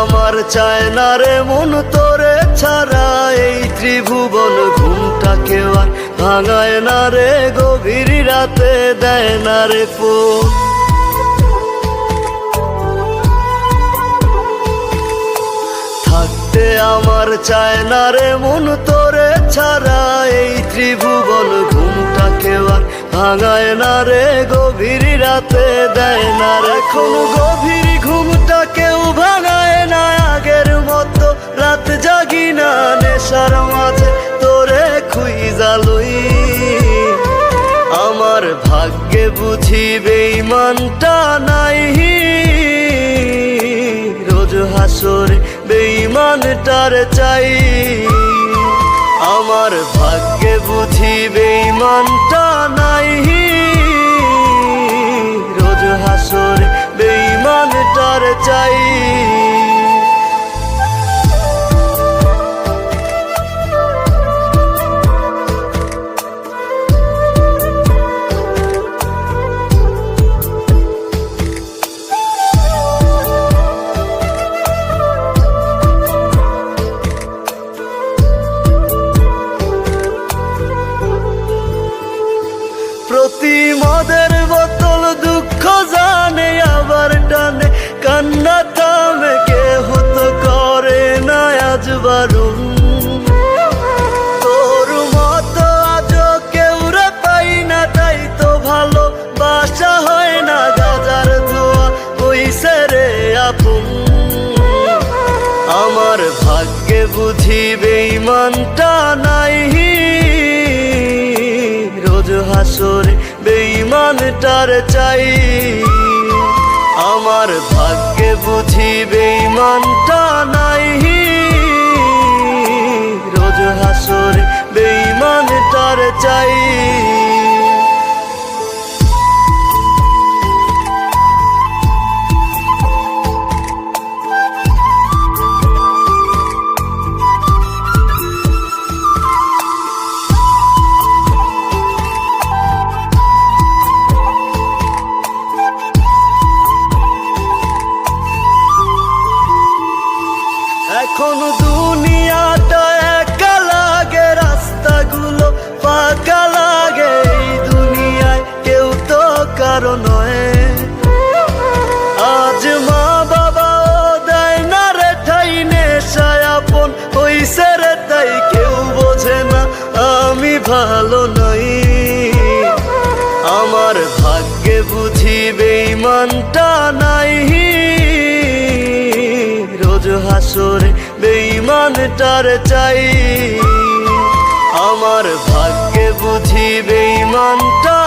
আমার চায় না রে মন তোরে ছাড়া। এই ত্রিভুবন ঘুমটাকে আর ভাঙায় না রে, গভীর রাতে দেয় না রে ফোন। থাকতে আমার চায় না রে মন তোরে ছাড়া। এই ত্রিভুবন ঘুমটাকে আর ভাঙায় না রে, গভীর রাতে দেয় না রে। এখন গভীর ঘুমটা কেউ ভাঙায় রাত জাগি না, নেশার মাঝে তোরে খুই জালুই আমার ভাগ্যে বুঝি বেইমানটা নাই রোজ হাসরে বেইমানটার চাই। আমার ভাগ্যে বুঝি বেইমানটা মদের বোতল দুঃখ জানে, আবার টানে। কান্না থামে কে হতো করে না আজ বারুন তোর মতো আজ কেউ রে পাই না, তাই তো ভালো বাসা হয় না, গাজার ধোয়া হইছে রে আপন। আমার ভাগ্যে বুঝি বেইমানটা নাই বেইমানটার চাই। আমার ভাগ্যে বুঝি বেইমানটা নাই রোজ হাসর বেইমানটার চাই। এখন দুনিয়াটা একা লাগে, রাস্তাগুলো ফাঁকা লাগে। এই দুনিয়ায় কেউ তো কারও নয়। আজ মা বাবা দেয় না রে ঠাই, নেশায় আপন হইছে রে তাই কেউ বোঝে না, আমি ভালো নই। আমার ভাগ্যে বুঝি বেইমানটা হাসরে বেইমানটার চাই। আমার ভাগ্যে বুঝি বেইমানটা